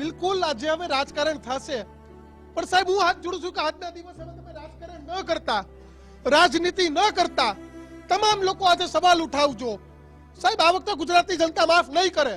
બિલકુલ, આજે હવે રાજકારણ થશે. પણ સાહેબ, હું હાથ જોડું છું કે આજના દિવસે હવે તમે રાજકારણ ન કરતા, રાજનીતિ ન કરતા, તમામ લોકો આજે સવાલ ઉઠાવજો. સાહેબ, આ વખતે ગુજરાતની જનતા માફ નહીં કરે.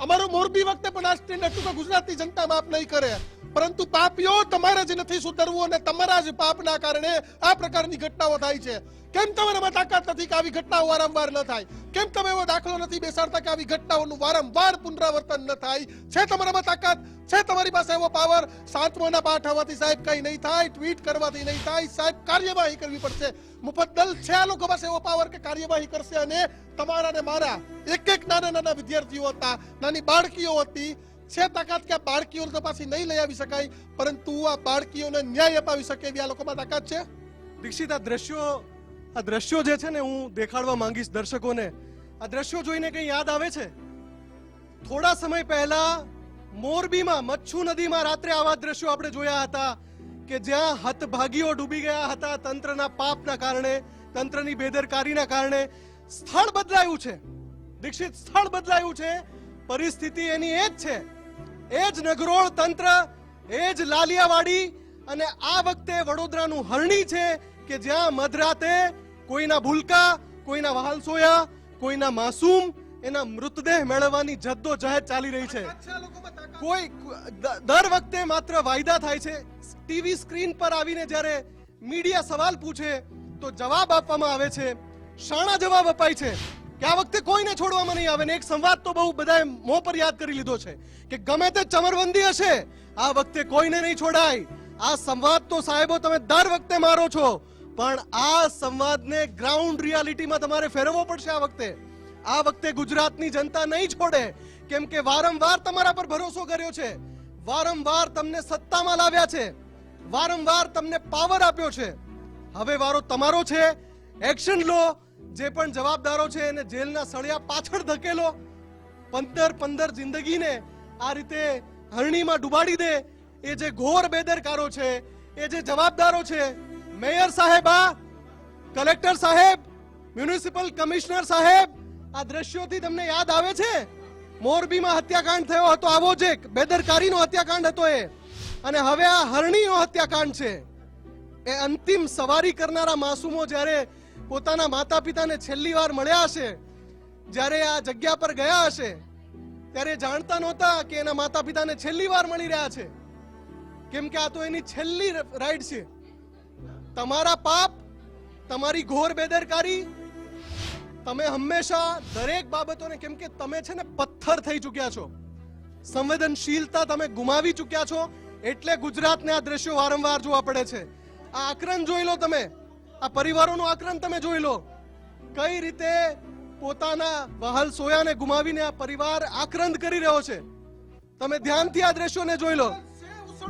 અમારો મોરબી વખતે પણ આ સ્ટેન્ડ હતું કે ગુજરાતની જનતા માફ નહીં કરે. પરંતુ પાપીઓ તમારે જ નથી સુધરવું અને તમારા જ પાપના કારણે આ પ્રકારની ઘટનાઓ થાય છે. કેમ તમારામાં તાકાત નથી કે આવી ઘટનાઓ વારંવાર ન થાય? કેમ તમે એવો દાખલો નથી બેસાડતા કે આવી ઘટનાઓનું વારંવાર પુનરાવર્તન ન થાય? છે તમારામાં તાકાત? છે તમારી પાસે એવો પાવર? સાતમાના પાઠ આવવાથી સાહેબ કઈ નહીં થાય, ટ્વીટ કરવાથી નહીં થાય. સાહેબ, કાર્યવાહી કરવી પડશે. મુફદ્દલ છે આ લોકો પાસે એવો પાવર કે કાર્યવાહી કરશે અને તમારા ને મારા એક એક નાના નાના વિદ્યાર્થીઓ હતા, નાની બાળકીઓ હતી છે તાકાત કે બાળકીઓને તો પાછી નહીં લઈ આવી શકાય, પરંતુ આ બાળકીઓને ન્યાય અપાવી શકે એવી આ લોકોમાં તાકાત છે? દીક્ષિત, આ દ્રશ્યો આ દ્રશ્યો જે છે ને હું દેખાડવા માંગીશ દર્શકોને, આ દ્રશ્યો જોઈને કંઈ યાદ આવે છે? થોડા સમય પહેલા મોરબીમાં મચ્છુ નદીમાં રાત્રે આવા દ્રશ્યો આપણે જોયા હતા કે જ્યાં હતભાગીઓ ડૂબી ગયા હતા તંત્રના પાપના કારણે, તંત્રની બેદરકારીના કારણે. સ્થળ બદલાયું છે. દીક્ષિત, સ્થળ બદલાયું છે. પરિસ્થિતિ એની એ જ છે એ જ નગરોળ તંત્ર એ જ લાલિયાવાડી અને આ વખતે વડોદરાનું હરણી છે કે જ્યાં મધરાતે કોઈના ભૂલકા કોઈના વહાલસોયા કોઈના માસૂમ એના મૃતદેહ મેળવવાની જદ્દો જહેદ ચાલી રહી છે. કોઈ દર વખતે માત્ર વાયદા થાય છે. ટીવી સ્ક્રીન પર આવીને જ્યારે મીડિયા સવાલ પૂછે તો જવાબ આપવામાં આવે છે. શાણા જવાબ અપાય છે. કે આ વખતે કોઈને છોડવામાં નહીં આવે ને એક સંવાદ તો બહુ બધાએ મોં પર યાદ કરી લીધો છે કે ગમે તે ચમરબંધી હશે, આ વખતે કોઈને નહીં છોડાય. આ સંવાદ તો સાહેબો તમે દર વખતે મારો છો, પણ આ સંવાદને ગ્રાઉન્ડ રિયાલિટીમાં તમારે ફેરવવો પડશે આ વખતે. આ વખતે ગુજરાતની જનતા નહીં છોડે, કેમ કે વારંવાર તમારા પર ભરોસો કર્યો છે. વારંવાર તમને સત્તામાં લાવ્યા છે. વારંવાર તમને પાવર આપ્યો છે. હવે વારો તમારો છે. એક્શન લો. જે પણ જવાબદારો છે એને જેલના સળિયા પાછળ ધકેલો. પંદર પંદર જિંદગીને આ રીતે હરણીમાં ડુબાડી દે. એ જે ઘોર બેદરકારો છે, એ જે જવાબદારો છે, મેયર સાહેબ આ, કલેક્ટર સાહેબ, મ્યુનિસિપલ કમિશનર સાહેબ, આ દ્રશ્યોથી તમને યાદ આવે છે? મોરબીમાં હત્યાકાંડ થયો હતો, આવો જ એક બેદરકારીનો હત્યાકાંડ હતો એ. અને હવે આ હરણીનો હત્યાકાંડ છે. એ અંતિમ સવારી કરનારા માસૂમો જ્યારે પોતાના માતા પિતાને છેલ્લી વાર મળ્યા હશે, જ્યારે આ જગ્યા પર ગયા હશે, ત્યારે જાણતા નહોતા કે એના માતા પિતાને છેલ્લી વાર મળી રહ્યા છે. કેમ કે આ તો એની છેલ્લી રાઈડ છે. તમારા પાપ, તમારી ઘોર બેદરકારી, તમે હંમેશા દરેક બાબતોને, કેમ કે તમે છે ને પથ્થર થઈ ચૂક્યા છો. સંવેદનશીલતા તમે ગુમાવી ચૂક્યા છો, એટલે ગુજરાતને આ દ્રશ્યો વારંવાર જોવા પડે છે. આ આક્રંદ જોઈ લો તમે. આ પરિવારોનું આક્રમ તમે જોઈ લો. કઈ રીતે પોતાના વહાલ સોયાને ગુમાવીને આ પરિવાર આક્રંદ કરી રહ્યો છે. તમે ધ્યાનથી આ દ્રશ્યોને જોઈ લો.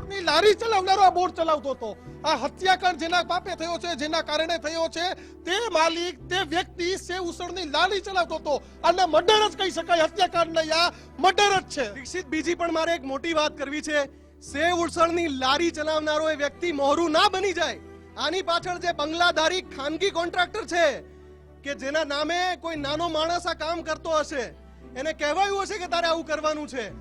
ની લારી ચલાવનારો આ બોર્ડ ચલાવતો હતો. આ હત્યાકાંડ જેના પાપે થયો છે જેના કારણે થયો છે તે માલિક તે વ્યક્તિ સે ઉસળની લારી ચલાવતો હતો. અને મર્ડર જ કહી શકાય હત્યાકાંડ નહીં આ મર્ડર જ છે. દીક્ષિત બીજી પણ મારે એક મોટી વાત કરવી છે. સે ઉસળની લારી ચલાવનારો એ વ્યક્તિ મોહરું ના બની જાય. આની પાછળ જે બંગલાધારી ખાનગી કોન્ટ્રાક્ટર છે, કે જેના નામે કોઈ નાનો માણસ આ કામ કરતો હશે, એને કહેવાયું હશે કે તારે આવું કરવાનું છે.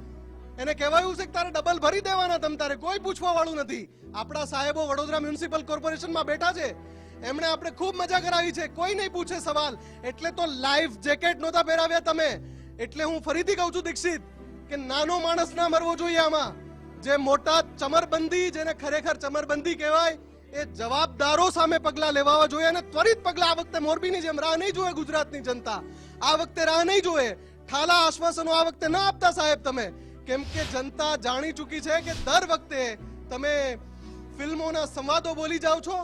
એને કહેવાયું છે કે તારે ડબલ ભરી દેવાના તમ તારે, કોઈ પૂછવા વાળું નથી. આપણા સાહેબો વડોદરા મ્યુનિસિપલ કોર્પોરેશનમાં બેઠા છે. એમણે આપણે ખૂબ મજા કરાવી છે. કોઈ નહીં પૂછે સવાલ. એટલે તો લાઈફ જેકેટ નહોતા પહેરાવ્યા તમે. એટલે હું ફરીથી કહું છું, દીક્ષિત, કે નાનો માણસ ના મરવો જોઈએ આમાં. જે મોટા ચમરબંધી, જેને ખરેખર ચમરબંધી કહેવાય એ જવાબદારો સામે પગલા લેવા જોઈએ અને ત્વરિત પગલા આ વખતે મોરબીની જેમ રાહ નહીં જોવે ગુજરાતની જનતા. આ વખતે રાહ નહીં જોવે ઠાલા આશ્વાસનો આ વખતે ના આપતા સાહેબ તમે. કેમ કે જનતા જાણી ચૂકી છે કે દર વખતે તમે ફિલ્મોના સંવાદો બોલી જાઓ છો.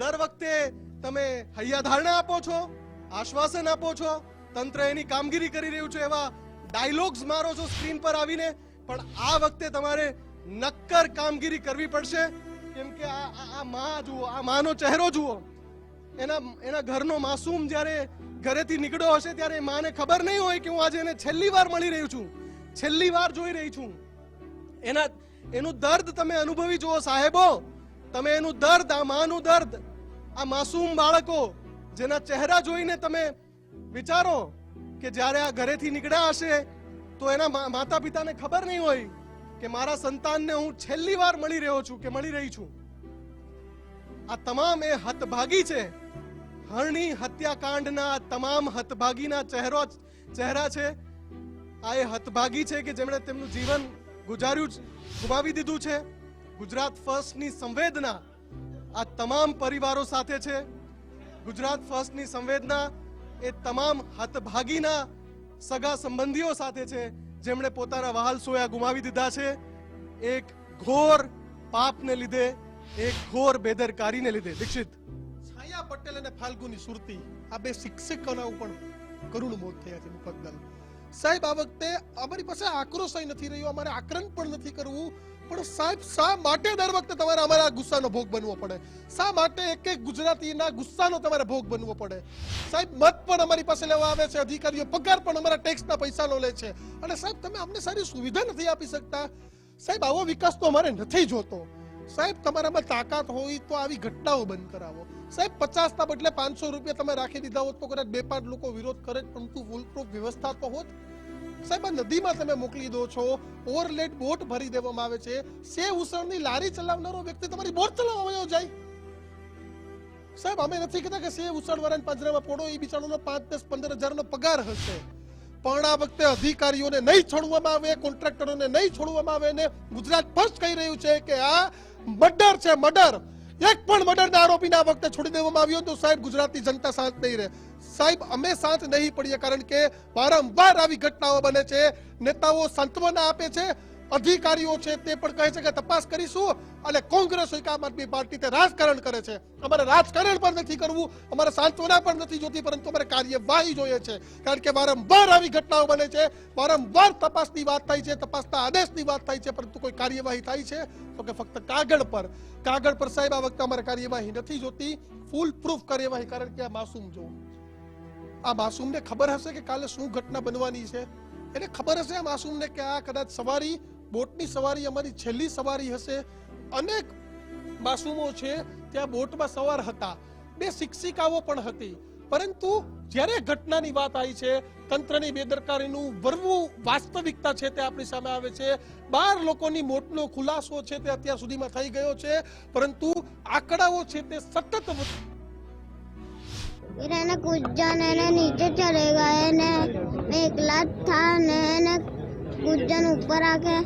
દર વખતે તમે હૈયાધારણા આપો છો, આશ્વાસન આપો છો. તંત્ર એની કામગીરી કરી રહ્યું છે એવા ડાયલોગ્સ મારો છો સ્ક્રીન પર આવીને. પણ આ વખતે તમારે નક્કર કામગીરી કરવી પડશે. કેમ કે આ આ- માં જુઓ, આ માનો ચહેરો જુઓ. એના એના ઘરનો માસૂમ જ્યારે ઘરેથી નીકળ્યો હશે ત્યારે માને ખબર નહીં હોય કે હું આજે એને છેલ્લી વાર મળી રહ્યું છું. છેલ્લી વાર જોઈ રહી છું. એના એનું દર્દ તમે અનુભવી જુઓ સાહેબો. તમે એનું દર્દ, આ માનું દર્દ, આ માસૂમ બાળકો, જેના ચહેરા જોઈને તમે વિચારો કે જ્યારે આ ઘરેથી નીકળ્યા હશે, તો એના માતા પિતાને ખબર નહીં હોય કે મારા સંતાનને હું છેલ્લી વાર મળી રહ્યો છું, કે મળી રહી છું. આ તમામ એ હતભાગી છે. હરણી હત્યાકાંડના તમામ હતભાગીના ચહેરો ચહેરા છે. આ એ હતભાગી છે કે જેમણે તેમનું જીવન ગુજાર્યું ગુમાવી દીધું છે. ગુજરાત ફર્સ્ટની સંવેદના આ તમામ પરિવારો સાથે છે. ગુજરાત ફર્સ્ટની સંવેદના એ તમામ હતભાગીના સગા સંબંધીઓ સાથે છે. જેમણે પોતાના વહાલ સોયા ગુમાવી દીધા છે, એક ઘોર પાપને લીધે, એક ઘોર બેદરકારીને લીધે. દીક્ષિત, છાયા પટેલ અને ફાલ્ગુની સુરતી આ બે શિક્ષકોના પણ કરુણ મોત થયા છે, મુકદ્દલ. સાહેબ, આ વખતે અમારી પાસે આક્રોશ નથી રહ્યો, અમારે આક્રંદ પણ નથી કરવું. પણ સાહેબ, શા માટે દર વખતે તમારે અમારા ગુસ્સાનો ભોગ બનવો પડે? શા માટે એક એક ગુજરાતીના ગુસ્સાનો તમારે ભોગ બનવો પડે? સાહેબ, મત પણ અમારી પાસે લેવા આવે છે, અધિકારીઓ પગાર પણ અમારા ટેક્સના પૈસાનો લે છે. અને સાહેબ, તમે અમને સારી સુવિધા નથી આપી શકતા. સાહેબ, આવો વિકાસ તો અમારે નથી જોતો. સાહેબ, તમારામાં તાકાત હોય તો આવી ઘટનાઓ બંધ કરાવો. સાહેબ પચાસ ના બદલે પાંચસો રૂપિયા તમે રાખી દીધા હોત તો કદાચ બે પાંચ લોકો વિરોધ કરે પરંતુ ફૂલ પ્રૂફ વ્યવસ્થા તો હોત. સાહેબ નદીમાં તમે મોકલી દો છો ઓવરલેટ બોટ ભરી દેવામાં આવે છે, સે ઉસળની લારી ચલાવનારો વ્યક્તિ તમારી બોટ ચલાવવા વયો જાય. સાહેબ, અમે નથી કહેતા કે સેવ ઉસળવાળાને પાંજરામાં પોડો, એ બિચારાનો પાંચ, દસ, પંદર હજારનો પગાર હશે. પણ આ વખતે અધિકારીઓને નહીં છોડવામાં આવે, કોન્ટ્રાક્ટરોને નહીં છોડવામાં આવે ને ગુજરાત ફર્સ્ટ કહી રહ્યું છે કે આ મર્ડર છે, મર્ડર. એક પણ મર્ડરના આરોપીને આ વખતે છોડી દેવામાં આવ્યો તો સાહેબ ગુજરાતની જનતા શાંત નહીં રહે. સાહેબ, અમે શાંત નહીં પડીએ કારણ કે વારંવાર આવી ઘટનાઓ બને છે, નેતાઓ સાંત્વના આપે છે, અધિકારીઓ છે તે પણ કહે છે કે તપાસ કરીશું અને કોંગ્રેસ હોય કે આમ આદમી પાર્ટી તે રાજકારણ કરે છે. અમારે રાજકારણ પણ નથી કરવું, અમારે સાંત્વના પણ નથી જોતી, પરંતુ અમારે કાર્યવાહી જોઈએ છે. કારણ કે વારંવાર આવી ઘટનાઓ બને છે, વારંવાર તપાસની વાત થાય છે, તપાસના આદેશની વાત થાય છે, પરંતુ કોઈ કાર્યવાહી થાય છે? તો કે ફક્ત કાગળ પર. કાગળ પર સાહેબ, આ વખતે અમારે કાર્યવાહી નથી જોતી. ફૂલ પ્રૂફ કાર્યવાહી, કારણ કે આ માસૂમ જો આ માસૂમને ખબર હશે કે કાલે શું ઘટના બનવાની છે? એને ખબર હશે આ માસૂમને કે આ કદાચ સવારી, બોટની સવારી અમારી છેલ્લી સવારી હશે. અનેક માસૂમો છે ત્યાં બોટમાં સવાર હતા. બે શિક્ષિકાઓ પણ હતી. પરંતુ જ્યારે ઘટનાની વાત આવી છે, તંત્રની બેદરકારીનું વરવું વાસ્તવિકતા છે તે આપણી સામે આવે છે. બાર લોકોની મોટનો ખુલાસો છે તે અત્યાર સુધીમાં થઈ ગયો છે. પરંતુ આંકડાઓ છે તે સતત फिर है ना कुछ जन है ना नीचे चले गए ने। मैं एकला था ने ना कुछ जन ऊपर आके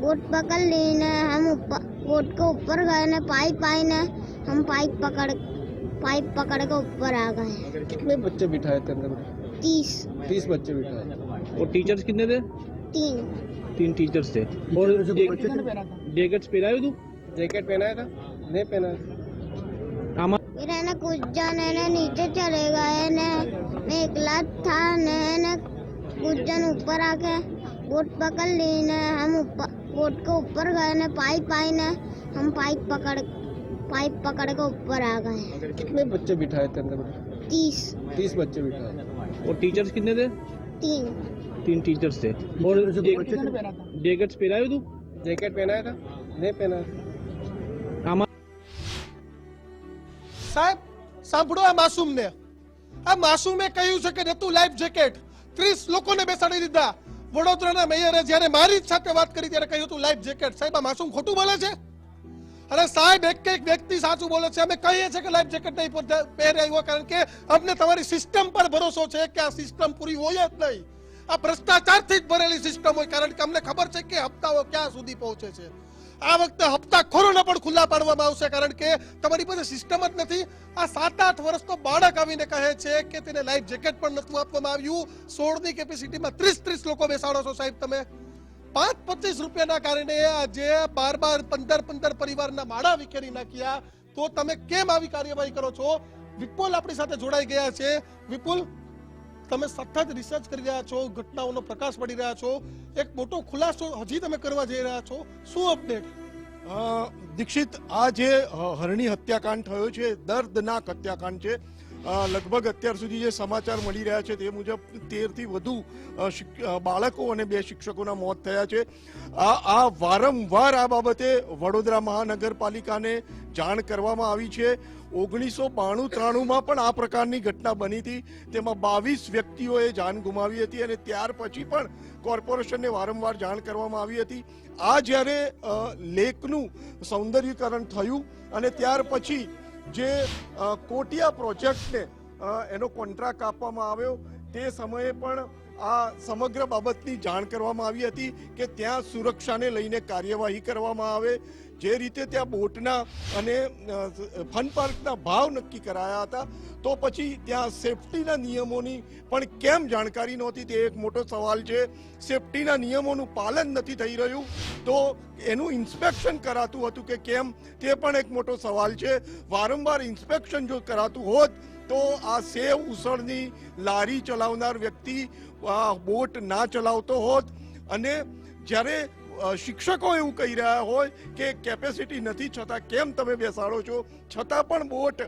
बोट पकड़ ली ने। हम ऊपर बोट के ऊपर गए ने पाइप आई ने। हम पाइप पकड़ पाइप पकड़ के ऊपर आ गए। कितने बच्चे बिठाए थे अंदर तीस। तीस बच्चे बिठाए और टीचर्स कितने थे? तीन। तीन टीचर्स थे। और जैकेट्स पहनाए तू? जैकेट पहनाया था? नहीं पहना है कुछ जन है ना नीचे चले गए ने मैं इकला था ने ने कुछ जन ऊपर आके बोट पकड़ ली ने हम ऊपर बोट के ऊपर गए ने पाइप पाई ने हम पाइप पकड़ पाइप पकड़ के ऊपर आ गए। कितने बच्चे बिठाए थे अंदर तीस। तीस बच्चे बिठाए। और टीचर्स कितने थे? तीन। तीन टीचर्स थे। और जैकेट पहना है तू? जैकेट पहनाया था? नहीं पहना साहब સાંભળો આ માસૂમને. આ માસૂમે કહ્યું છે કે નતું લાઈફ જેકેટ ત્રીસ લોકોને બેસાડી દીધા. વડોદરાના મેયરે જ્યારે મારી સાથે વાત કરી ત્યારે કહ્યું હતું લાઈફ જેકેટ સાહેબ, આ માસૂમ ખોટું બોલે છે? અરે સાહેબ, એક એક વ્યક્તિ સાચું બોલે છે. અમે કહીએ છીએ કે લાઈફ જેકેટ નહીં પહેર- પહેર્યા હોય કારણ કે અમને તમારી સિસ્ટમ પર ભરોસો છે કે આ સિસ્ટમ પૂરી હોય જ નહીં. આ ભ્રષ્ટાચારથી જ ભરેલી સિસ્ટમ હોય કારણ કે અમને ખબર છે કે હપ્તાઓ ક્યાં સુધી પહોંચે છે. આ વખતે હપ્તા ખોરોના પણ ખુલ્લા પાડવામાં આવશે કારણ કે તમારી પાસે સિસ્ટમ જ નથી. આ સાત આઠ વર્ષનો બાળક આવીને કહે છે કે તેને લાઈફ જેકેટ પણ નથી આપવામાં આવ્યું. સોળની કેપેસિટીમાં ત્રીસ ત્રીસ લોકો બેસાડો છો સાહેબ તમે. પાંચ પચીસ રૂપિયાના કારણે આજે બાર બાર પંદર પંદર પરિવારના માળા વિખેરી નાખ્યા. તો તમે કેમ આવી કાર્યવાહી કરો છો? વિપુલ આપણી સાથે જોડાઈ ગયા છે. વિપુલ? તમે સતત રિસર્ચ કરી રહ્યા છો, ઘટનાઓનો પ્રકાશ પડી રહ્યા છો. એક મોટો ખુલાસો હજી તમે કરવા જઈ રહ્યા છો. શું અપડેટ દીક્ષિત, આ જે હરણી હત્યાકાંડ થયો છે, દર્દનાક હત્યાકાંડ છે લગભગ અત્યાર સુધી જે સમાચાર મળી રહ્યા છે તે મુજબ તેરથી વધુ બાળકો અને બે શિક્ષકોના મોત થયા છે. આ આ વારંવાર આ બાબતે વડોદરા મહાનગરપાલિકાને જાણ કરવામાં આવી છે. ઓગણીસો બાણું ત્રાણુંમાં પણ આ પ્રકારની ઘટના બની હતી. તેમાં બાવીસ વ્યક્તિઓએ જાન ગુમાવી હતી અને ત્યાર પછી પણ કોર્પોરેશનને વારંવાર જાણ કરવામાં આવી હતી. આ જ્યારે લેકનું સૌંદર્યીકરણ થયું અને ત્યાર પછી જે કોટિયા પ્રોજેક્ટને એનો કોન્ટ્રાક્ટ આપવામાં આવ્યો. તે સમયે પણ આ સમગ્ર બાબતની જાણ કરવામાં આવી હતી કે ત્યાં સુરક્ષાને લઈને કાર્યવાહી કરવામાં આવે. જે રીતે ત્યાં બોટના અને ફન પાર્કના ભાવ નક્કી કરાયા હતા, તો પછી ત્યાં સેફટીના નિયમોની પણ કેમ જાણકારી નહોતી, તે એક મોટો સવાલ છે. સેફટીના નિયમોનું પાલન નથી થઈ રહ્યું, તો એનું ઇન્સ્પેક્શન કરાતું હતું કે કેમ, તે પણ એક મોટો સવાલ છે. વારંવાર ઇન્સ્પેક્શન જો કરાતું હોત, તો આ સેવ ઉસળની લારી ચલાવનાર વ્યક્તિ બોટ ના ચલાવતો હોત. અને જ્યારે શિક્ષકો એવું કહી રહ્યા હોય કે કેપેસિટી નથી છતાં કેમ તમે બેસાડો છો? છતાં પણ બોટ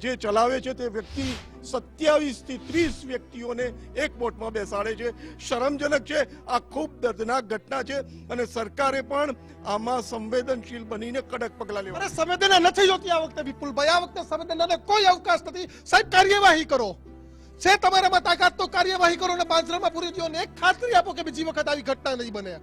જે ચલાવે છે તે વ્યક્તિ સત્યાવીસથી ત્રીસ વ્યક્તિઓને એક બોટમાં બેસાડે છે. શરમજનક છે, આ ખૂબ દર્દનાક ઘટના છે અને સરકારે પણ આમાં સંવેદનશીલ બનીને કડક પગલાં લેવા. સંવેદના નથી જોતી આ વખતે વિપુલભાઈ. આ વખતે સંવેદનાને કોઈ અવકાશ નથી. સાહેબ, કાર્યવાહી કરો. છે તમારામાં તાકાત તો કાર્યવાહી કરો ને પાંજરામાં પૂરી દો ને એક ખાતરી આપો કે બીજી વખત આવી ઘટના નહીં બને.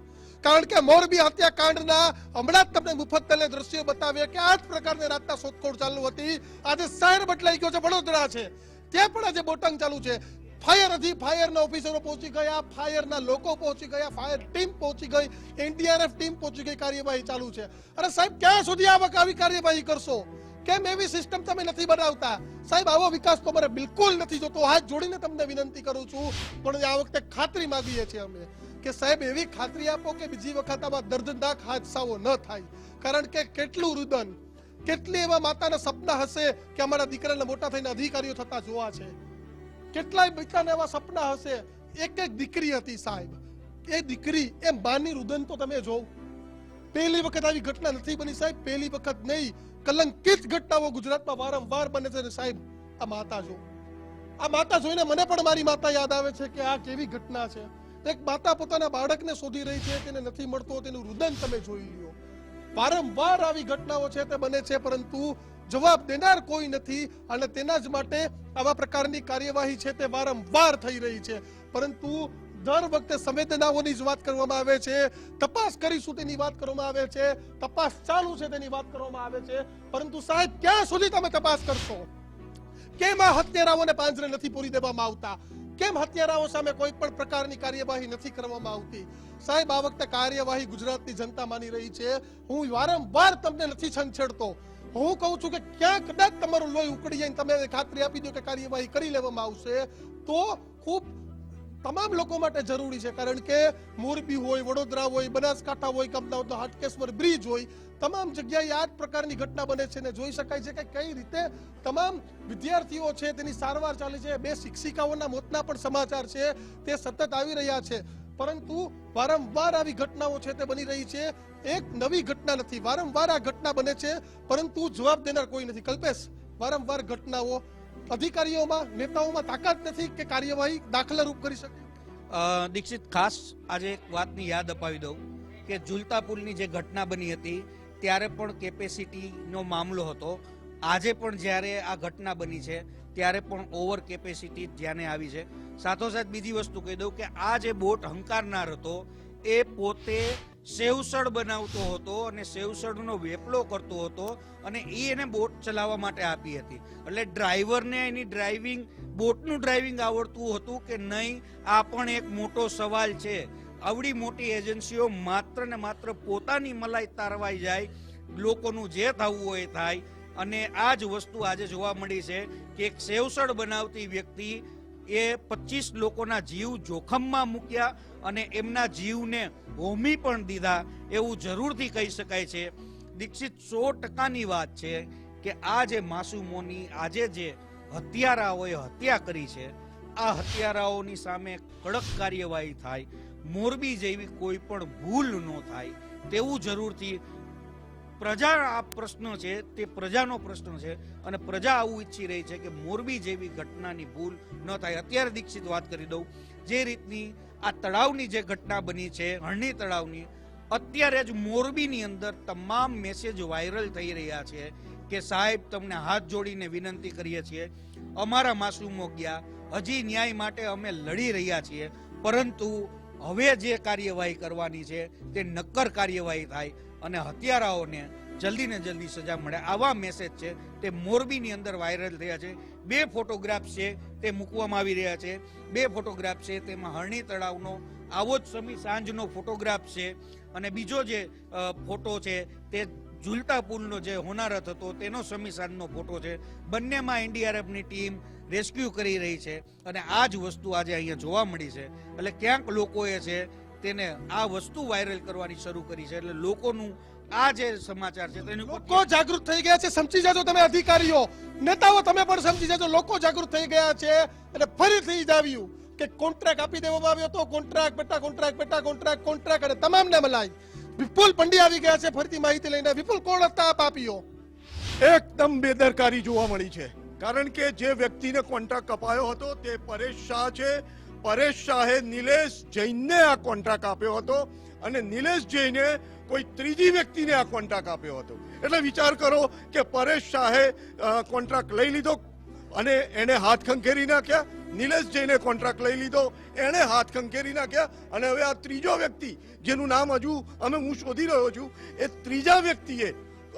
કારણ કે મોરબી હત્યાકાંડના હમણાં જ તમને મુફત્તલે દ્રશ્યો બતાવ્યા કે આ જ પ્રકારની રાતના શોધખોળ ચાલુ હતી. આજે શહેર બદલાઈ ગયો છે, વડોદરા છે. ત્યાં પણ આજે બોટંગ ચાલુ છે. ફાયર હતી ફાયરના ઓફિસરો પહોંચી ગયા, ફાયરના લોકો પહોંચી ગયા, ફાયર ટીમ પહોંચી ગઈ, એનડીઆરએફ ટીમ પહોંચી ગઈ, કાર્યવાહી ચાલુ છે. અરે સાહેબ, ક્યાં સુધી આ વખત આવી કાર્યવાહી કરશો? કેમ એવી સિસ્ટમ તમે નથી બનાવતા? સાહેબ, આવો વિકાસ તો મને બિલકુલ નથી જોતો. હાથ જોડીને તમને વિનંતી કરું છું. પણ આ વખતે ખાતરી માંગીએ છીએ અમે. કે સાહેબ, એવી ખાતરી આપો કે બીજી વખત આવા દર્દનાક હાદસાઓ ન થાય. કારણ કે કેટલું રુદન, કેટલી એવા માતાના સપના હશે કે અમારા દીકરાને મોટા થઈને અધિકારીઓ થતા જોવા છે. કેટલાય પિતાને એવા સપના હશે. એક એક દીકરી હતી સાહેબ. એ દીકરી, એ માની રુદન તો તમે જોવ. પહેલી વખત આવી ઘટના નથી બની સાહેબ, પહેલી વખત નહીં. કલંકિત ઘટનાઓ ગુજરાતમાં વારંવાર બને છે સાહેબ, આ માતા જો. આ માતા જોઈને મને પણ મારી માતા યાદ આવે છે કે આ કેવી ઘટના છે. એક માતા પોતાના બાળકને શોધી રહી છે તેને નથી મળતો, તેનું રુદન તમે જોઈ લ્યો. વારંવાર આવી ઘટનાઓ છે તે બને છે, પરંતુ જવાબ દેનાર કોઈ નથી અને તેના જ માટે આવા પ્રકારની કાર્યવાહી છે તે વારંવાર થઈ રહી છે. પરંતુ દર વખતે સંવેદનાઓની જ વાત કરવામાં આવે છે, તપાસ કરીશું તેની વાત કરવામાં આવે છે, તપાસ ચાલુ છે તેની વાત કરવામાં આવે છે. પરંતુ સાહેબ, ક્યાં સુધી તમે તપાસ કરશો? કેમ આ હત્યારાઓને પાંજરે નથી પૂરી દેવામાં આવતા? કેમ હત્યારાઓ સામે કોઈ પણ પ્રકારની કાર્યવાહી નથી કરવામાં આવતી? સાહેબ, આ વખતે કાર્યવાહી ગુજરાતની જનતા માની રહી છે. હું વારંવાર તમને નથી છંછેડતો. હું કહું છું કે ક્યાં કદાચ તમારું લોહી ઉકળી જાય તમે ખાતરી આપી દો કે કાર્યવાહી કરી લેવામાં આવશે. તો ખૂબ તમામ લોકો માટે જરૂરી છે, કારણ કે મોરબી હોય, વડોદરા હોય, બનાસકાંઠા હોય કે તો હાટકેશ્વર બ્રિજ હોય, તમામ જગ્યાએ આ જ પ્રકારની ઘટના બને છે ને જોઈ શકાય છે કે કઈ રીતે તમામ વિદ્યાર્થીઓ છે તેની સારવાર ચાલે છે. બે શિક્ષિકાઓના મોતના પણ સમાચાર છે, તે સતત આવી રહ્યા છે. પરંતુ વારંવાર આવી ઘટનાઓ છે તે બની રહી છે. એક નવી ઘટના નથી, વારંવાર આ ઘટના બને છે, પરંતુ જવાબ દેનાર કોઈ નથી. કલ્પેશ, વારંવાર ઘટનાઓ અધિકારીઓમાં, નેતાઓમાં તાકાત નથી કે કાર્યવાહી દાખલા રૂપ કરી શકે. દીક્ષિત, ખાસ આજે એક વાતની યાદ અપાવી દઉં કે ઝુલતા પુલની જે ઘટના બની હતી, ત્યારે પણ કેપેસિટીનો મામલો હતો. આજે પણ જ્યારે આ ઘટના બની છે, ત્યારે પણ ઓવર કેપેસિટી ધ્યાને આવી છે. સાથોસાથ બીજી વસ્તુ કહી દઉં કે આ જે બોટ હંકારનાર હતો, એ પોતે સેવસળ બનાવતો હતો અને સેવસળનો વેપલો કરતો હતો અને એ એને બોટ ચલાવવા માટે આપી હતી. એટલે ડ્રાઈવરને એની ડ્રાઇવિંગ, બોટનું ડ્રાઇવિંગ આવડતું હતું કે નહીં, આ પણ એક મોટો સવાલ છે. આવડી મોટી એજન્સીઓ માત્ર ને માત્ર પોતાની મલાઈ તારવાઈ જાય, લોકોનું જે થવું હોય થાય. અને આ જ વસ્તુ આજે જોવા મળી છે કે એક સેવસળ બનાવતી વ્યક્તિ એ પચીસ લોકોના જીવ જોખમમાં મૂક્યા અને એમના જીવને હોમી પણ દીધા એવું જરૂરથી કહી શકાય છે. દીક્ષિત સો ટકાની વાત છે કે આ જે માસૂમોની આજે જે હત્યારાઓએ હત્યા કરી છે, આ હત્યારાઓની સામે કડક કાર્યવાહી થાય, મોરબી જેવી કોઈ પણ ભૂલ ન થાય, તેવું જરૂરથી પ્રજા આ પ્રશ્ન છે, તે પ્રજાનો પ્રશ્ન છે અને પ્રજા આવું ઈચ્છી રહી છે કે મોરબી જેવી ઘટનાની ભૂલ ન થાય. અત્યારે દીક્ષિત વાત કરી દઉં. જે રીતની આ તળાવની જે ઘટના બની છે, હરણી તળાવની, અત્યારે જ મોરબીની અંદર તમામ મેસેજ વાયરલ થઈ રહ્યા છે કે સાહેબ, તમને હાથ જોડીને વિનંતી કરીએ છીએ, અમારા માસૂમો ગયા. હજી ન્યાય માટે અમે લડી રહ્યા છીએ. પરંતુ હવે જે કાર્યવાહી કરવાની છે, તે નક્કર કાર્યવાહી થાય. અને હત્યારાઓને જલ્દી ને જલ્દી સજા મળે. આવા મેસેજ છે, તે મોરબીની અંદર વાયરલ થયા છે. બે ફોટોગ્રાફ છે, તે મૂકવામાં આવી રહ્યા છે. બે ફોટોગ્રાફ છે, તેમાં હરણી તળાવનો, આવો જ સમી સાંજનો ફોટોગ્રાફ છે. અને બીજો જે ફોટો છે, તે ઝુલતા પુલનો જે હોનારત હતો, તેનો સમી સાંજનો ફોટો છે. બંનેમાં એનડીઆરએફની ટીમ રેસ્ક્યુ કરી રહી છે. અને આ જ વસ્તુ આજે અહીંયા જોવા મળી છે. એટલે ક્યાંક લોકોએ છે તેને આ વસ્તુ વાયરલ કરવાની શરૂ કરી છે. એટલે લોકોનું આ જે સમાચાર છે તેની ઉપર લોકો જાગૃત થઈ ગયા છે સમજી જાજો તમે અધિકારીઓ. નેતાઓ તમે પણ સમજી જાજો લોકો જાગૃત થઈ ગયા છે. અને ફરીથી જ આવ્યું કે કોન્ટ્રાક્ટ આપી દેવામાં આવ્યો તો કોન્ટ્રાક્ટ બેટા કોન્ટ્રાક્ટ બેટા કોન્ટ્રાક્ટ કોન્ટ્રાક્ટ અને તમામને મલાઈ. વિપુલ પંડ્યા આવી ગયા છે ફરીથી માહિતી લઈને. વિપુલ કોણ હતા? આપ આપીઓ. એકદમ બેદરકારી જોવા મળી છે. કારણ કે જે વ્યક્તિને કોન્ટ્રાક્ટ કપાયો હતો તે પરેશ શાહ છે. પરેશ શાહે નિલેશ જૈનને આ કોન્ટ્રાક્ટ આપ્યો હતો અને નિલેશ જૈને કોઈ ત્રીજી વ્યક્તિને આ કોન્ટ્રાક્ટ આપ્યો હતો. એટલે વિચાર કરો કે પરેશ શાહે કોન્ટ્રાક્ટ લઈ લીધો અને એને હાથ ખંખેરી નાખ્યા. નિલેશ જૈને કોન્ટ્રાક્ટ લઈ લીધો, એણે હાથ ખંખેરી નાખ્યા અને હવે આ ત્રીજો વ્યક્તિ, જેનું નામ હજુ અમે હું શોધી રહ્યો છું, એ ત્રીજા વ્યક્તિએ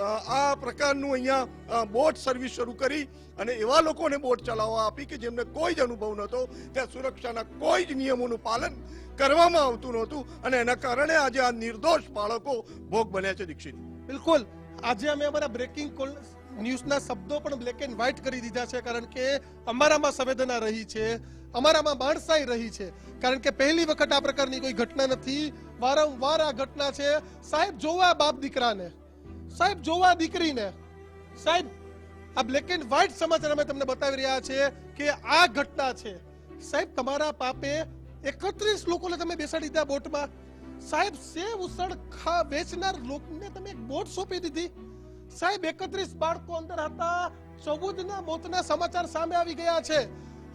આ પ્રકારનું અહીંયા બોટ સર્વિસ શરૂ કરી અને એવા લોકોને બોટ ચલાવવા આપી કે જેમને કોઈ જ અનુભવ નહોતો, ત્યાં સુરક્ષાના કોઈ જ નિયમોનું પાલન કરવામાં આવતું નહોતું અને એના કારણે આજે આ નિર્દોષ બાળકો ભોગ બન્યા છે દીક્ષિત. બિલકુલ. આજે અમે અમારા બ્રેકિંગ ન્યૂઝના શબ્દો પણ બ્લેક એન્ડ વ્હાઇટ કરી દીધા છે કારણ કે અમારામાં સંવેદના રહી છે, અમારામાં માણસાઈ રહી છે. કારણ કે પહેલી વખત આ પ્રકારની કોઈ ઘટના નથી. વારંવાર આ ઘટના છે. સાહેબ, જોવા બાપ દીકરાને. સાહેબ, જોવા દીકરીને. સાહેબ, આ બ્લેક એન્ડ વ્હાઈટ સમાચાર અમે તમને બતાવી રહ્યા છે કે આ ઘટના છે. સાહેબ, તમારા પાપે એકત્રીસ લોકોને તમે બેસાડી દીધા બોટમાં. સાહેબ, સેવ, ઉસળ, ખા, વેચનાર લોકોને તમે એક બોટ સોંપી દીધી. સાહેબ, એકત્રીસ બાળકો અંદર હતા. ચૌદના મોતના સમાચાર સામે આવી ગયા છે.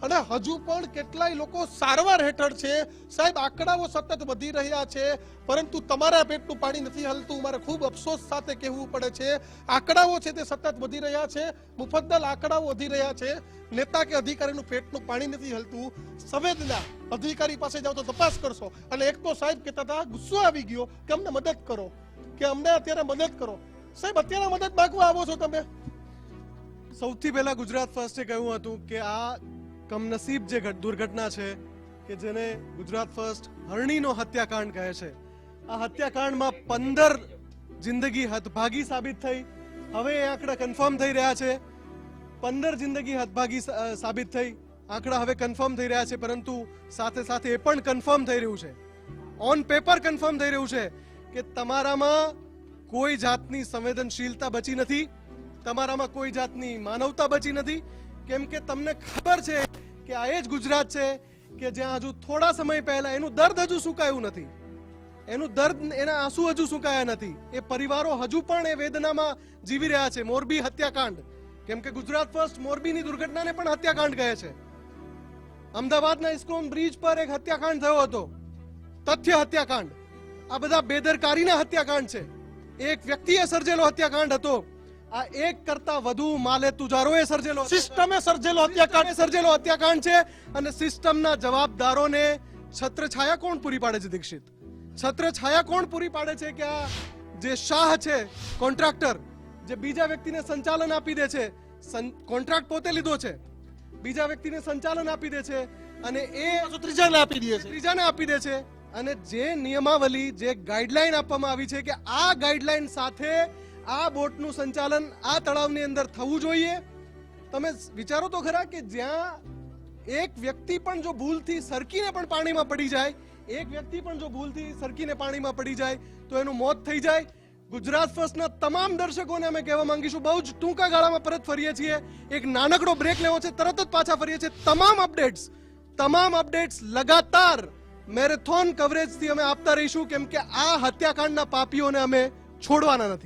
અને હજુ પણ કેટલાય લોકો સારવાર હેઠળ છે. સાહેબ, આંકડાઓ સતત વધી રહ્યા છે, પરંતુ તમારા પેટનું પાણી નથી હલતું. મારે ખૂબ અફસોસ સાથે કહેવું પડે છે. આંકડાઓ છે તે સતત વધી રહ્યા છે. મુફદ્દલ આંકડાઓ વધી રહ્યા છે. નેતા કે અધિકારીનું પેટનું પાણી નથી હલતું. સંવેદના અધિકારી પાસે જાઓ તો તપાસ કરશો. અને એક તો સાહેબ કહેતા હતા, ગુસ્સો આવી ગયો કે અમને મદદ કરો. કે અમને અત્યારે મદદ કરો. સાહેબ, અત્યારે મદદ માગવા આવો છો તમે? સૌથી પહેલા ગુજરાત ફર્સ્ટે કહ્યું હતું કે આ કમનસીબ જે દુર્ઘટના છે, કે જેને ગુજરાત ફર્સ્ટ હરણીનો હત્યાકાંડ કહે છે. આ હત્યાકાંડમાં પંદર જિંદગી હતભાગી સાબિત થઈ. હવે એ આંકડા કન્ફર્મ થઈ રહ્યા છે. પંદર જિંદગી હતભાગી સાબિત થઈ. આંકડા હવે કન્ફર્મ થઈ રહ્યા છે, પરંતુ સાથે સાથે એ પણ કન્ફર્મ થઈ રહ્યું છે. ઓન પેપર કન્ફર્મ થઈ રહ્યું છે કે તમારામાં કોઈ જાતની સંવેદનશીલતા બચી નથી. તમારામાં કોઈ જાતની માનવતા બચી નથી. કેમ કે તમને ખબર છે કે આ એ જ ગુજરાત છે કે જ્યાં હજુ થોડા સમય પહેલા એનું દર્દ હજુ સુકાયું નથી. એનું દર્દ, એના આંસુ હજુ સુકાયા નથી. એ પરિવારો હજુ પણ એ વેદનામાં જીવી રહ્યા છે. મોરબી હત્યાકાંડ. કેમ કે ગુજરાત ફર્સ્ટ મોરબીની દુર્ઘટનાને પણ હત્યાકાંડ કહે છે. અમદાવાદના ઇસ્કોન બ્રિજ પર એક હત્યાકાંડ થયો હતો. તથ્ય હત્યાકાંડ. આ બધા બેદરકારીના હત્યાકાંડ છે. એક વ્યક્તિએ સર્જેલો હત્યાકાંડ હતો. આ એક કરતા વધુ માલે તુજારોએ સર્જેલો સિસ્ટમે સર્જેલો હત્યાકાંડ સર્જેલો હત્યાકાંડ છે અને સિસ્ટમના જવાબદારોને છત્રછાયા કોણ પૂરી પાડે છે દીક્ષિત? છત્રછાયા કોણ પૂરી પાડે છે કે આ જે શાહ છે કોન્ટ્રાક્ટર જે બીજા વ્યક્તિને સંચાલન આપી દે છે કોન્ટ્રાક્ટ પોતે લીધો છે બીજા વ્યક્તિને સંચાલન આપી દે છે અને એ ત્રીજાને આપી દે છે. ત્રીજાને આપી દે છે અને જે નિયમાવલી જે ગાઈડલાઈન આપવામાં આવી છે કે આ ગાઈડલાઈન સાથે આ બોટનું સંચાલન આ તળાવની અંદર થવું જોઈએ. તમે વિચારો તો ખરા કે જ્યાં એક વ્યક્તિ પણ જો ભૂલથી સરકીને પણ પાણીમાં પડી જાય, એક વ્યક્તિ પણ જો ભૂલથી સરકીને પાણીમાં પડી જાય, તો એનું મોત થઈ જાય. ગુજરાત ફર્સ્ટના તમામ દર્શકોને અમે કહેવા માંગીશું, બહુ જ ટૂંકા ગાળામાં પરત ફરીએ છીએ. એક નાનકડો બ્રેક લેવો છે, તરત જ પાછા ફરીએ છીએ. તમામ અપડેટ્સ તમામ અપડેટ્સ લગાતાર મેરેથોન કવરેજથી અમે આપતા રહીશું, કેમ કે આ હત્યાકાંડના પાપીઓને અમે છોડવાના નથી.